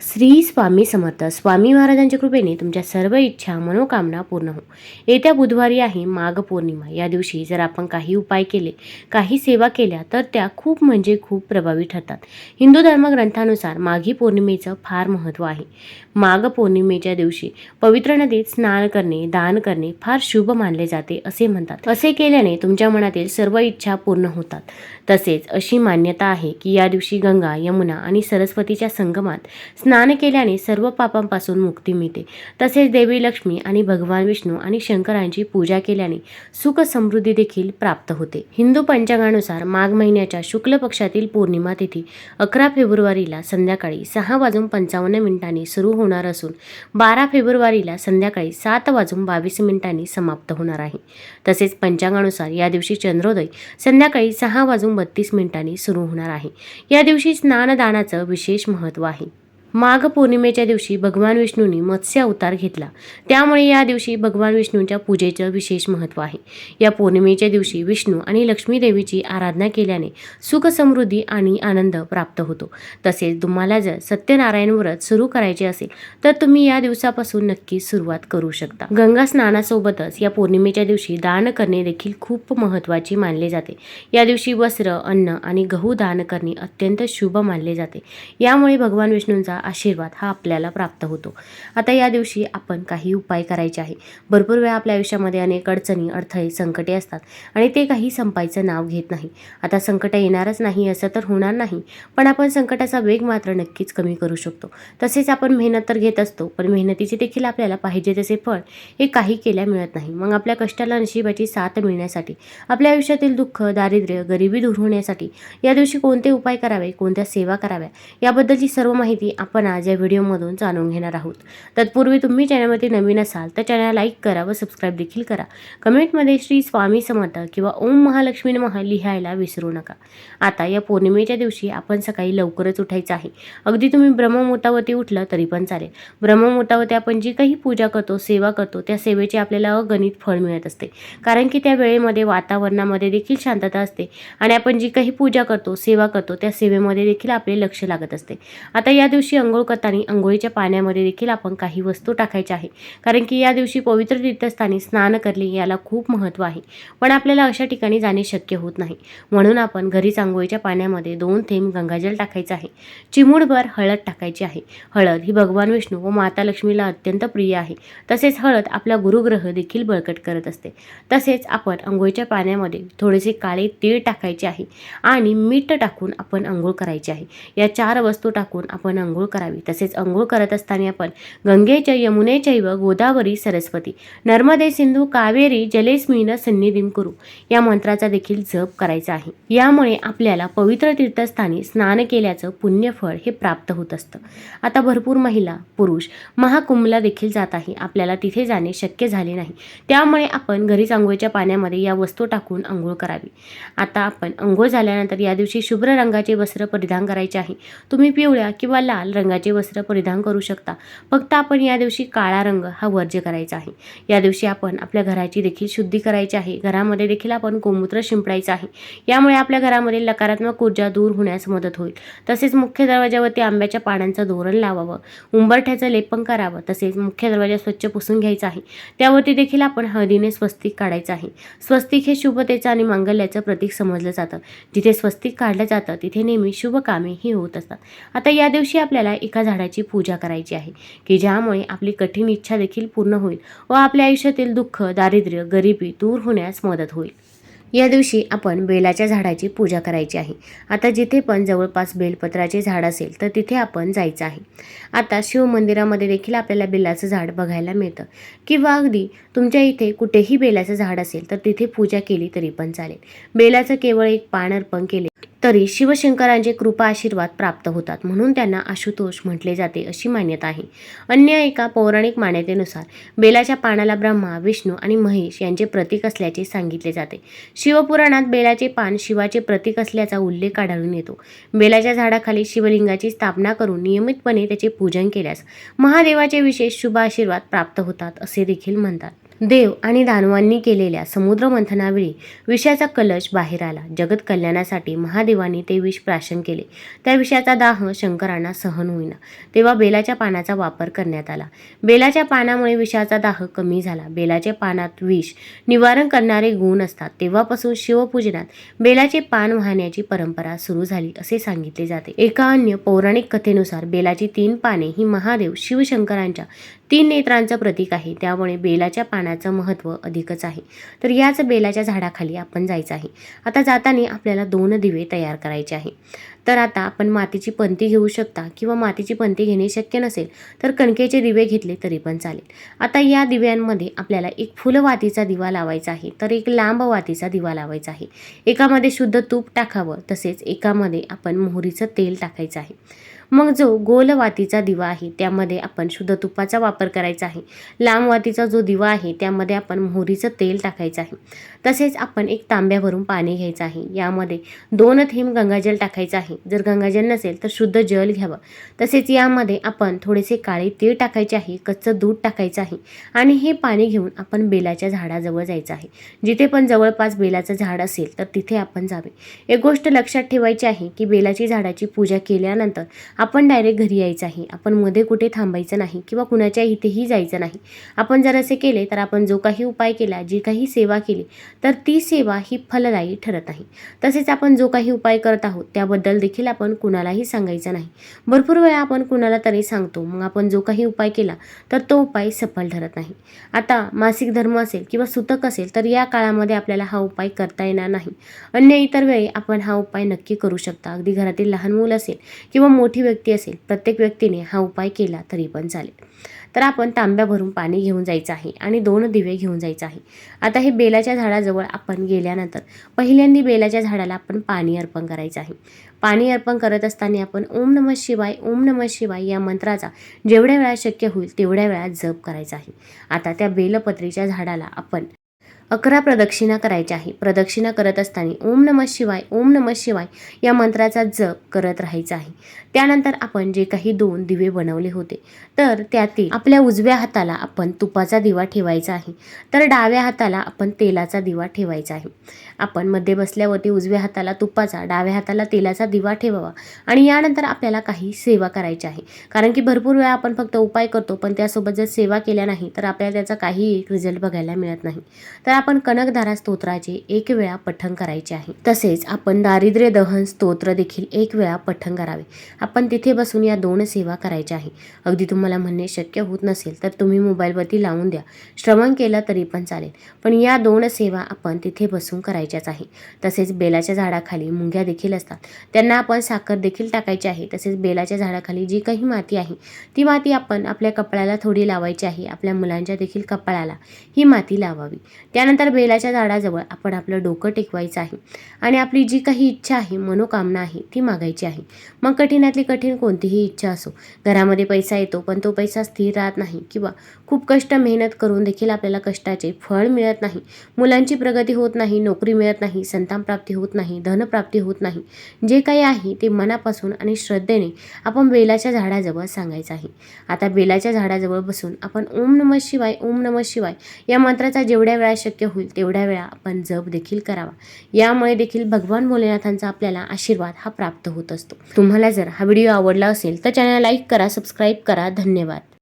श्री स्वामी समर्थ. स्वामी महाराजांच्या कृपेने तुमच्या सर्व इच्छा मनोकामना पूर्ण हो. येत्या बुधवारी आहे माघ पौर्णिमा. या दिवशी जर आपण काही उपाय केले काही सेवा केल्या तर त्या खूप म्हणजे खूप प्रभावी ठरतात. हिंदू धर्मग्रंथानुसार माघी पौर्णिमेचं फार महत्त्व आहे. माघ पौर्णिमेच्या दिवशी पवित्र नदीत स्नान करणे दान करणे फार शुभ मानले जाते असे म्हणतात. असे केल्याने तुमच्या मनातील सर्व इच्छा पूर्ण होतात. तसेच अशी मान्यता आहे की या दिवशी गंगा यमुना आणि सरस्वतीच्या संगमात स्नान केल्याने सर्व पापांपासून मुक्ती मिळते. तसेच देवी लक्ष्मी आणि भगवान विष्णू आणि शंकरांची पूजा केल्याने सुख समृद्धी देखील प्राप्त होते. हिंदू पंचांगानुसार माघ महिन्याच्या शुक्ल पक्षातील पौर्णिमा तिथी अकरा फेब्रुवारीला संध्याकाळी सहा वाजून पंचावन्न मिनिटांनी सुरू होणार असून बारा फेब्रुवारीला संध्याकाळी सात वाजून बावीस मिनिटांनी समाप्त होणार आहे. तसेच पंचांगानुसार या दिवशी चंद्रोदय संध्याकाळी सहा वाजून बत्तीस मिनिटांनी सुरू होणार आहे. या दिवशी स्नानदानाचं विशेष महत्त्व आहे. माघ पौर्णिमेच्या दिवशी भगवान विष्णूंनी मत्स्य अवतार घेतला. त्यामुळे या दिवशी भगवान विष्णूंच्या पूजेचं विशेष महत्त्व आहे. या पौर्णिमेच्या दिवशी विष्णू आणि लक्ष्मी देवीची आराधना केल्याने सुख समृद्धी आणि आनंद प्राप्त होतो. तसेच तुम्हाला जर सत्यनारायण व्रत सुरू करायचे असेल तर तुम्ही या दिवसापासून नक्की सुरुवात करू शकता. गंगा स्नानासोबतच या पौर्णिमेच्या दिवशी दान करणे देखील खूप महत्त्वाचे मानले जाते. या दिवशी वस्त्र अन्न आणि गहू दान करणे अत्यंत शुभ मानले जाते. यामुळे भगवान विष्णूंचा आशीर्वाद हा आपल्याला प्राप्त होतो. आता या दिवशी आपण काही उपाय करायचे आहे. भरपूर वेळा आपल्या आयुष्यामध्ये अनेक अडचणी अडथळे संकटे असतात आणि ते काही संपायचं नाव घेत नाही. आता संकट येणारच नाही असं तर होणार नाही पण आपण संकटाचा वेग मात्र नक्कीच कमी करू शकतो. तसेच आपण मेहनत तर घेत असतो पण मेहनतीचे देखील आपल्याला पाहिजे तसे फळ हे काही केल्या मिळत नाही. मग आपल्या कष्टाला नशिबाची साथ मिळण्यासाठी आपल्या आयुष्यातील दुःख दारिद्र्य गरिबी दूर होण्यासाठी या दिवशी कोणते उपाय करावे कोणत्या सेवा कराव्या याबद्दलची सर्व माहिती आपण आपण आज या व्हिडिओमधून जाणून घेणार आहोत. तत्पूर्वी तुम्ही चॅनलमध्ये नवीन असाल तर चॅनल लाईक करा व सबस्क्राईब देखील करा. कमेंटमध्ये श्री स्वामी समर्थ किंवा ओम महालक्ष्मी नमः लिहायला विसरू नका. आता या पौर्णिमेच्या दिवशी आपण सकाळी लवकरच उठायचं आहे. अगदी तुम्ही ब्रह्ममुहूर्तावरती उठलं तरी पण चालेल. ब्रह्ममुहूर्तावरती आपण जी काही पूजा करतो सेवा करतो त्या सेवेचे आपल्याला अगणित फळ मिळत असते. कारण की त्या वेळेमध्ये वातावरणामध्ये देखील शांतता असते आणि आपण जी काही पूजा करतो सेवा करतो त्या सेवेमध्ये देखील आपले लक्ष लागत असते. आता या दिवशी अंघोळ करताना अंघोळीच्या पाण्यामध्ये देखील आपण काही वस्तू टाकायच्या आहे कारण की या दिवशी पवित्र तीर्थस्थानी स्नान करणे याला खूप महत्त्व आहे. पण आपल्याला अशा ठिकाणी जाणे शक्य होत नाही. म्हणून आपण घरीच आंघोळीच्या पाण्यामध्ये दोन थेंब गंगाजल टाकायचं आहे. चिमूडभर हळद टाकायची आहे. हळद ही भगवान विष्णू व माता लक्ष्मीला अत्यंत प्रिय आहे. तसेच हळद आपला गुरुग्रह देखील बळकट करत असते. तसेच आपण अंघोळीच्या पाण्यामध्ये थोडेसे काळे तीळ टाकायचे आहे. आणि मीठ टाकून आपण अंघोळ करायची आहे. या चार वस्तू टाकून आपण आंघोळ करावी. तसेच अंघोळ करत असताना आपण गंगेच्या यमुनेचैव गोदावरी सरस्वती नर्मदे सिंधू कावेरी जलेस्मिन सन्निधीम करू. या मंत्राचा देखील जप करायचा आहे. यामुळे आपल्याला पवित्र तीर्थस्थानी स्नान केल्याचं पुण्यफळ हे प्राप्त होत असतं. आता भरपूर महिला पुरुष महाकुंभला देखील जात आहे. आपल्याला तिथे जाणे शक्य झाले नाही. त्यामुळे आपण घरीच आंघोळीच्या पाण्यामध्ये या वस्तू टाकून आंघोळ करावी. आता आपण आंघोळ झाल्यानंतर या दिवशी शुभ्र रंगाचे वस्त्र परिधान करायचे आहे. तुम्ही पिवळ्या किंवा लाल रंगाचे वस्त्र परिधान करू शकता. फक्त आपण या दिवशी काळा रंग हा वर्ज्य करायचा आहे. या दिवशी आपण आपल्या घराची देखील शुद्धी करायची आहे. घरामध्ये देखील आपण गोमूत्र शिंपडायचं आहे. यामुळे आपल्या घरामध्ये नकारात्मक ऊर्जा दूर होण्यास मदत होईल. तसेच मुख्य दरवाजावरती आंब्याच्या पानांचं धोरण लावावं. उंबरठ्याचं लेपन करावं. तसेच मुख्य दरवाजा स्वच्छ पुसून घ्यायचा आहे. त्यावरती देखील आपण हळदीने स्वस्तिक काढायचं आहे. स्वस्तिक हे शुभतेचं आणि मांगल्याचं प्रतीक समजलं जातं. जिथे स्वस्तिक काढलं जातं तिथे नेहमी शुभ कामे ही होत असतात. आता या दिवशी आपल्याला एका झाडाची पूजा करायची आहे की ज्यामुळे आपली कठीण इच्छा देखील पूर्ण होईल व आपल्या आयुष्यातील दुःख दारिद्र्य गरिबी दूर होण्यास मदत होईल. या दिवशी आपण बेलाच्या झाडाची पूजा करायची आहे. आता जिथे पण जवळपास बेलपत्राचे झाड असेल तर तिथे आपण जायचं आहे. आता शिव मंदिरामध्ये देखील आपल्याला बेलाचं झाड बघायला मिळतं. किंवा अगदी तुमच्या इथे कुठेही बेलाचं झाड असेल तर तिथे पूजा केली तरी पण चालेल. बेलाचं केवळ एक पान अर्पण केले तरी शिवशंकरांचे कृपा आशीर्वाद प्राप्त होतात. म्हणून त्यांना आशुतोष म्हटले जाते अशी मान्यता आहे. अन्य एका पौराणिक मान्यतेनुसार बेलाच्या पानाला ब्रह्मा विष्णू आणि महेश यांचे प्रतीक असल्याचे सांगितले जाते. शिवपुराणात बेलाचे पान शिवाचे प्रतीक असल्याचा उल्लेख आढळून येतो. बेलाच्या झाडाखाली शिवलिंगाची स्थापना करून नियमितपणे त्याचे पूजन केल्यास महादेवाचे विशेष शुभ आशीर्वाद प्राप्त होतात असे देखील म्हणतात. देव आणि दानवांनी केलेल्या समुद्रमंथनावेळी विषाचा कलश बाहेर आला. जगत कल्याणासाठी महादेवाने ते विष प्राशन केले. त्या विषाचा दाह शंकरांना सहन होईना. तेव्हा बेलाच्या पानाचा वापर करण्यात आला. बेलाच्या पानामुळे विषाचा दाह कमी झाला. बेलाच्या पानात विष निवारण करणारे गुण असतात. तेव्हापासून शिवपूजनात बेलाचे पान वाहण्याची परंपरा सुरू झाली असे सांगितले जाते. एका अन्य पौराणिक कथेनुसार बेलाची तीन पाने ही महादेव शिवशंकरांच्या तीन नेत्रांचं प्रतीक आहे. त्यामुळे बेलाच्या पानाचं महत्त्व अधिकच आहे. तर याच बेलाच्या झाडाखाली आपण जायचं आहे. आता जाताना आपल्याला दोन दिवे तयार करायचे आहे. तर आता आपण मातीची पंती घेऊ शकता किंवा मातीची पंती घेणे शक्य नसेल तर कणकेचे दिवे घेतले तरी पण चालेल. आता या दिव्यांमध्ये आपल्याला एक फुलवातीचा दिवा लावायचा आहे तर एक लांब वातीचा दिवा लावायचा आहे. एकामध्ये शुद्ध तूप टाकावं तसेच एकामध्ये आपण मोहरीचं तेल टाकायचं आहे. मग जो गोल वातीचा दिवा आहे त्यामध्ये आपण शुद्ध तुपाचा वापर करायचा आहे. लांब वातीचा जो दिवा आहे त्यामध्ये आपण मोहरीचं तेल टाकायचं आहे. तसेच आपण एक तांब्यावरून पाणी घ्यायचं आहे. यामध्ये दोन थेंब गंगाजल टाकायचं आहे. जर गंगाजल नसेल तर शुद्ध जल घ्यावं. तसेच यामध्ये आपण थोडेसे काळे तीळ टाकायचे आहे. कच्चं दूध टाकायचं आहे. आणि हे पाणी घेऊन आपण बेलाच्या झाडाजवळ जायचं आहे. जिथे पण जवळपास बेलाचं झाड असेल तर तिथे आपण जावे. एक गोष्ट लक्षात ठेवायची आहे की बेलाची झाडाची पूजा केल्यानंतर आपण डायरेक्ट घरी यायचं आहे. आपण मध्ये कुठे थांबायचं नाही किंवा कुणाच्या इथेही जायचं नाही. आपण जर असे केले तर आपण जो काही उपाय केला जी काही सेवा केली तर ती सेवा ही फलदायी ठरत नाही तसेच आपण जो काही उपाय करत आहोत त्याबद्दल देखील आपण कुणालाही सांगायचं नाही. भरपूर वेळा आपण कुणाला तरी सांगतो मग आपण जो काही उपाय केला तर तो उपाय सफल ठरत नाही. आता मासिक धर्म असेल किंवा सुतक असेल तर या काळामध्ये आपल्याला हा उपाय करता येणार नाही. अन्य इतर वेळी आपण हा उपाय नक्की करू शकता. अगदी घरातील लहान मूल असेल किंवा मोठी व्यक्ती असेल प्रत्येक व्यक्तीने हा उपाय केला तरी पण चालेल. तर आपण तांब्या भरून पाणी घेऊन जायचं आहे आणि दोन दिवे घेऊन जायचं आहे. आता हे बेलाच्या झाडाजवळ आपण गेल्यानंतर पहिल्यांदा बेलाच्या झाडाला आपण पाणी अर्पण करायचं आहे. पाणी अर्पण करत असताना आपण ओम नमः शिवाय ओम नमः शिवाय या मंत्राचा जेवढ्या वेळा शक्य होईल तेवढ्या वेळा जप करायचा आहे. आता त्या बेलपत्रीच्या झाडाला आपण अकरा प्रदक्षिणा करायच्या आहे. प्रदक्षिणा करत असताना ओम नमः शिवाय ओम नमः शिवाय या मंत्राचा जप करत राहायचा आहे. त्यानंतर आपण जे काही दोन दिवे बनवले होते तर त्यातील आपल्या उजव्या हाताला आपण तुपाचा दिवा ठेवायचा आहे. तर डाव्या हाताला आपण तेलाचा दिवा ठेवायचा आहे. आपण मध्ये बसल्यावरती उजव्या हाताला तुपाचा डाव्या हाताला तेलाचा दिवा ठेवावा आणि यानंतर आपल्याला काही सेवा करायची आहे. कारण की भरपूर वेळा आपण फक्त उपाय करतो पण त्यासोबत जर सेवा केल्या नाही तर आपल्याला त्याचा काही एक रिझल्ट बघायला मिळत नाही. तर आपण कनकधारा स्तोत्राचे एक वेळा पठण करायचे आहे. तसेच आपण दारिद्र्य दहन स्तोत्र देखील एक वेळा पठण करावे. आपण तिथे बसून या दोन सेवा करायच्या आहे. अगदी तुम्हाला म्हणणे शक्य होत नसेल तर तुम्ही मोबाईलवरती लावून द्या. श्रवण केलं तरी पण चालेल. पण या दोन सेवा आपण तिथे बसून टाकायच्याच आहे. तसेच बेलाच्या झाडाखाली मुंग्या देखील असतात. त्यांना आपण साखर देखील टाकायची आहे. तसेच बेलाच्या झाडाखाली जी काही माती आहे ती माती आपण आपल्या कपाळाला थोडी लावायची आहे. आपल्या मुलांच्या देखील कपाळाला ही माती लावावी. त्यानंतर बेलाच्या झाडाजवळ आपण आपलं डोकं टेकवायचं आहे. आणि आपली जी काही इच्छा आहे मनोकामना आहे ती मागायची आहे. मग कठीणातली कठीण कोणतीही इच्छा असो घरामध्ये पैसा येतो पण तो पैसा स्थिर राहत नाही किंवा खूप कष्ट मेहनत करून देखील आपल्याला कष्टाचे फळ मिळत नाही. मुलांची प्रगती होत नाही नोकरी मिळत नाही संतान प्राप्ती होत नाही धनप्राप्ती होत नाही. जे काही आहे ते मनापासून आणि श्रद्धेने आपण बेलाच्या झाडाजवळ सांगायचं आहे. आता बेलाच्या झाडाजवळ बसून आपण ओम नमः शिवाय ओम नमः शिवाय या मंत्राचा जेवढ्या वेळा शक्य होईल तेवढ्या वेळा आपण जप देखील करावा. यामुळे देखील भगवान भोलेनाथांचा आपल्याला आशीर्वाद हा प्राप्त होत असतो. तुम्हाला जर हा व्हिडिओ आवडला असेल तर चॅनल लाईक करा सबस्क्राईब करा. धन्यवाद.